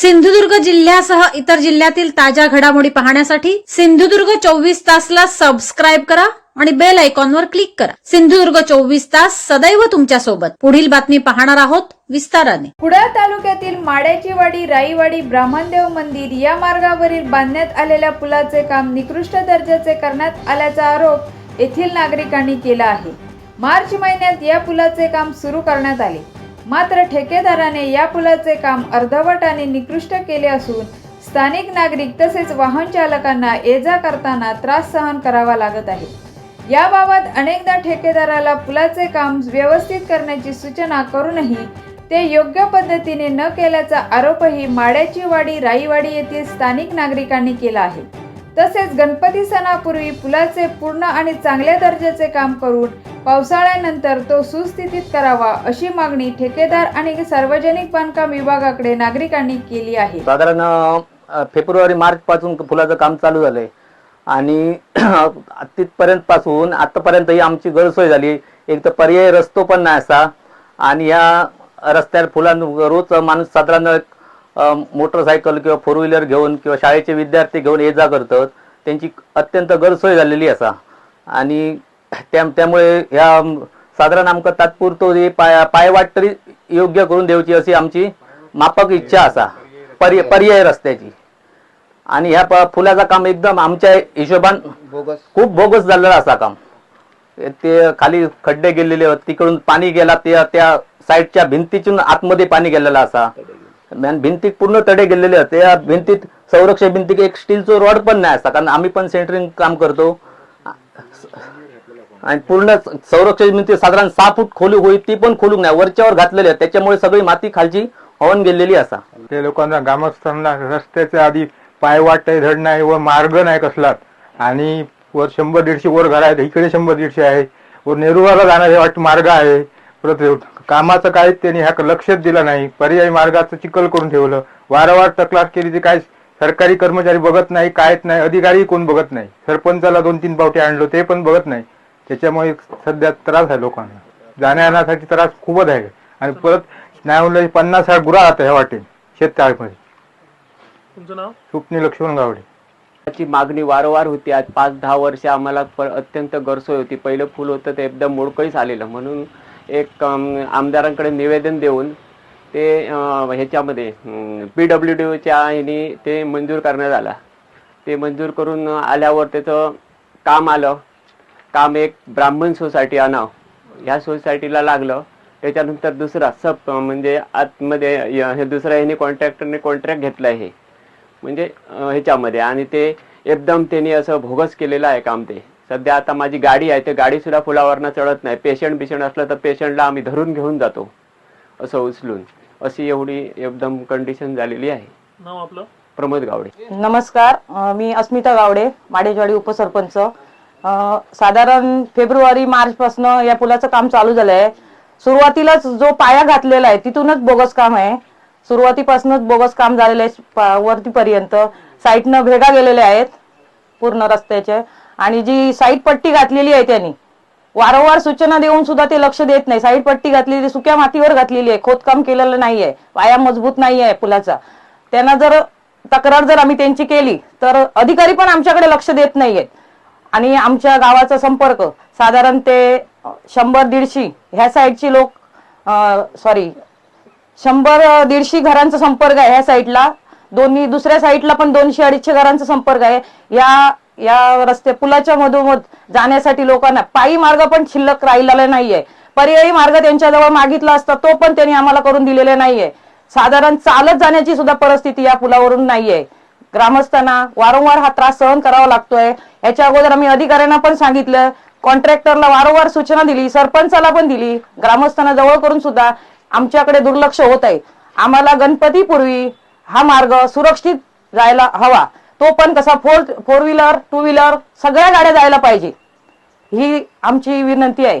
सिंधुदुर्ग जिल्ह्यासह इतर जिल्ह्यातील ताज्या घडामोडी पाहण्यासाठी सिंधुदुर्ग चोवीस तासला सबस्क्राईब करा आणि बेल आयकॉनवर क्लिक करा. सिंधुदुर्ग चोवीस तास सदैव तुमच्यासोबत. पुढील बातमी पाहणार आहोत विस्ताराने. कुडाळ तालुक्यातील माड्याचीवाडी राईवाडी ब्राह्मणदेव मंदिर या मार्गावरील बांधण्यात आलेल्या पुलाचे काम निकृष्ट दर्जाचे करण्यात आल्याचा आरोप येथील नागरिकांनी केला आहे. मार्च महिन्यात या पुलाचे काम सुरू करण्यात आले. मात्र ठेकेदाराने या पुलाचे काम अर्धवट आणि निकृष्ट केले असून स्थानिक नागरिक तसेच वाहन चालकांना ये जा करताना त्रास सहन करावा लागत आहे. याबाबत अनेकदा ठेकेदाराला पुलाचे काम व्यवस्थित करण्याची सूचना करूनही ते योग्य पद्धतीने न केल्याचा आरोपही माड्याची वाडी राईवाडी येथील स्थानिक नागरिकांनी केला आहे. तसेच गणपती सणापूर्वी पुलाचे पूर्ण आणि चांगल्या दर्जाचे काम करून पावसाळ्यानंतर तो सुस्थितीत करावा अशी मागणी ठेकेदार आणि सार्वजनिक बांधकाम विभागाकडे नागरिकांनी केली आहे. साधारण अ, फेब्रुवारी मार्च पासून फुलाचं काम चालू झालंय. आणि तिथपर्यंत पासून आतापर्यंत ही आमची गैरसोय झाली. एक तर पर्यायी रस्तो पण नाही असा. आणि या रस्त्यावर फुलां रोज माणूस साधारण अ, मोटरसायकल किंवा फोर व्हीलर घेऊन किंवा शाळेचे विद्यार्थी घेऊन ये जा करतात. त्यांची अत्यंत गैरसोय झालेली असा. आणि त्यामुळे ह्या साधारण आमकां तात्पुरतो पाय पायवाट तरी योग्य करून देवची अशी आमची मापक इच्छा असा. पर्याय पर्याय रस्त्याची. आणि ह्या फुलाचं काम एकदम आमच्या हिशोबान खूप बोगस झालेलं असा काम. ते खाली खड्डे गेलेले होते तिकडून पाणी गेला त्या त्या साईडच्या भिंतीतून आतमध्ये पाणी गेलेलं असा. भिंतीत पूर्ण तडे गेलेले होते. त्या भिंतीत संरक्षण भिंतीत एक स्टीलचं रॉड पण नाही असता कारण आम्ही पण सेंटरिंग काम करतो. आणि पूर्ण संरक्षण भिंती साधारण सहा फूट खोली होईल ती पण खोलूक नाही. वरच्यावर घातलेली आहे. त्याच्यामुळे सगळी माती खालची होऊन गेलेली असा. ते लोकांना ग्रामस्थांना रस्त्याच्या आधी पायवाट आहे धड नाही व मार्ग नाही कसलात आणि वर शंभर दीडशे वर घर आहेत. इकडे शंभर दीडशे आहे. वर नेरुळाला जाणारे वाट मार्ग आहे. परत कामाचं काय त्यांनी ह्या लक्षच दिलं नाही. पर्यायी मार्गाचं चिखल करून ठेवलं. वारंवार तक्रार केली ती काय सरकारी कर्मचारी बघत नाही कायच नाही अधिकारी कोण बघत नाही. सरपंचाला दोन तीन पावटे आणलो ते पण बघत नाही. त्याच्यामुळे सध्या त्रास आहे लोकांना. जाण्या येण्यासाठी त्रास खूपच आहे. आणि परत नाही म्हणलं पन्नास साठ गुरा आता ह्या वाटेन शेततळ्यामध्ये. तुमचं नाव? स्वप्नी लक्ष्मण गावडे. ची मागणी वारंवार होती. आज पाच दहा वर्ष आम्हाला प- अत्यंत गरसोय होती. पहिलं फुल होतं ते एकदम मोडकळीस आलेलं. म्हणून एक अम, आमदारांकडे निवेदन देऊन ते अं, ह्याच्यामध्ये पी डब्ल्यू डीच्या ह्यानी ते मंजूर करण्यात आला. ते मंजूर करून आल्यावर त्याचं काम आलं. काम एक ब्राह्मण सोसायटी आणाव. ह्या सोसायटीला लागलं. त्याच्यानंतर दुसरा सब म्हणजे आतमध्ये य- हे दुसऱ्या ह्याने कॉन्ट्रॅक्टरने कॉन्ट्रॅक्ट घेतलं आहे म्हणजे ह्याच्यामध्ये. आणि ते एकदम त्यांनी असं भोगस केलेलं आहे काम ते. सध्या आता माझी गाडी आहे ते गाडी सुद्धा फुलावरनं चढत नाही. पेशंट बिशंट असलं तर पेशंटला आम्ही धरून घेऊन जातो असं उचलून. अशी एवढी एकदम कंडिशन झालेली आहे. नाव आपलं? प्रमोद गावडे. नमस्कार. मी अस्मिता गावडे माडेजवाडी उपसरपंच. साधारण फेब्रुवारी मार्च पासून या पुलाचं काम चालू झालंय. सुरुवातीलाच जो पाया घातलेला आहे तिथूनच बोगस काम आहे. सुरुवातीपासूनच बोगस काम झालेलं आहे वरतीपर्यंत. साईडनं भेगा गेलेल्या आहेत पूर्ण रस्त्याच्या आणि जी साईड पट्टी घातलेली आहे त्यांनी वारंवार सूचना देऊन सुद्धा ते लक्ष देत नाही. साईड पट्टी घातलेली सुक्या मातीवर घातलेली आहे. खोदकाम केलेलं नाहीये. पाया मजबूत नाही आहे पुलाचा. त्यांना जर तक्रार जर आम्ही त्यांची केली तर अधिकारी पण आमच्याकडे लक्ष देत नाहीयेत. आणि आमच्या गावाचा संपर्क साधारण ते शंभर दीडशे ह्या साईडची लोक सॉरी शंभर दीडशे घरांचा संपर्क आहे ह्या साईडला. दोन्ही दुसऱ्या साईडला पण दोनशे अडीचशे घरांचा संपर्क आहे. या या रस्ते पुलाच्या मधोमध जाण्यासाठी लोकांना पायी मार्ग पण शिल्लक राहिलेला नाहीये. पर्यायी मार्ग त्यांच्याजवळ मागितला असता तो पण त्यांनी आम्हाला करून दिलेला नाहीये. साधारण चालत जाण्याची सुद्धा परिस्थिती या पुलावरून नाहीये. ग्रामस्थांना वारंवार हा त्रास सहन करावा लागतोय. याच्या अगोदर आम्ही अधिकाऱ्यांना पण सांगितलं. कॉन्ट्रॅक्टरला वारंवार सूचना दिली सरपंचाला पण दिली. ग्रामस्थांना जवळ करून सुद्धा आमच्याकडे दुर्लक्ष होत आहे. आम्हाला गणपतीपूर्वी हा मार्ग सुरक्षित जायला हवा. तो पण कसा four four wheeler two wheeler सगळ्या गाड्या जायला पाहिजे. ही आमची विनंती आहे.